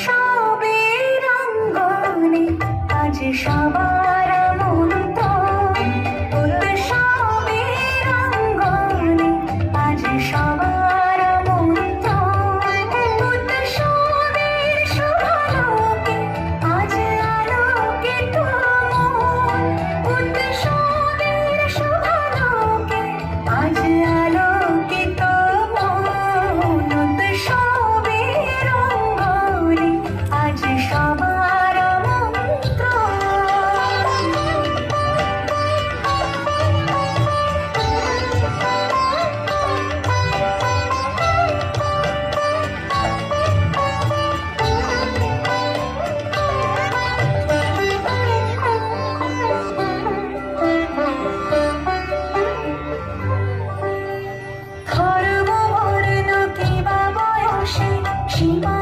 সবে রঙ্গনে আজ সবার Bye.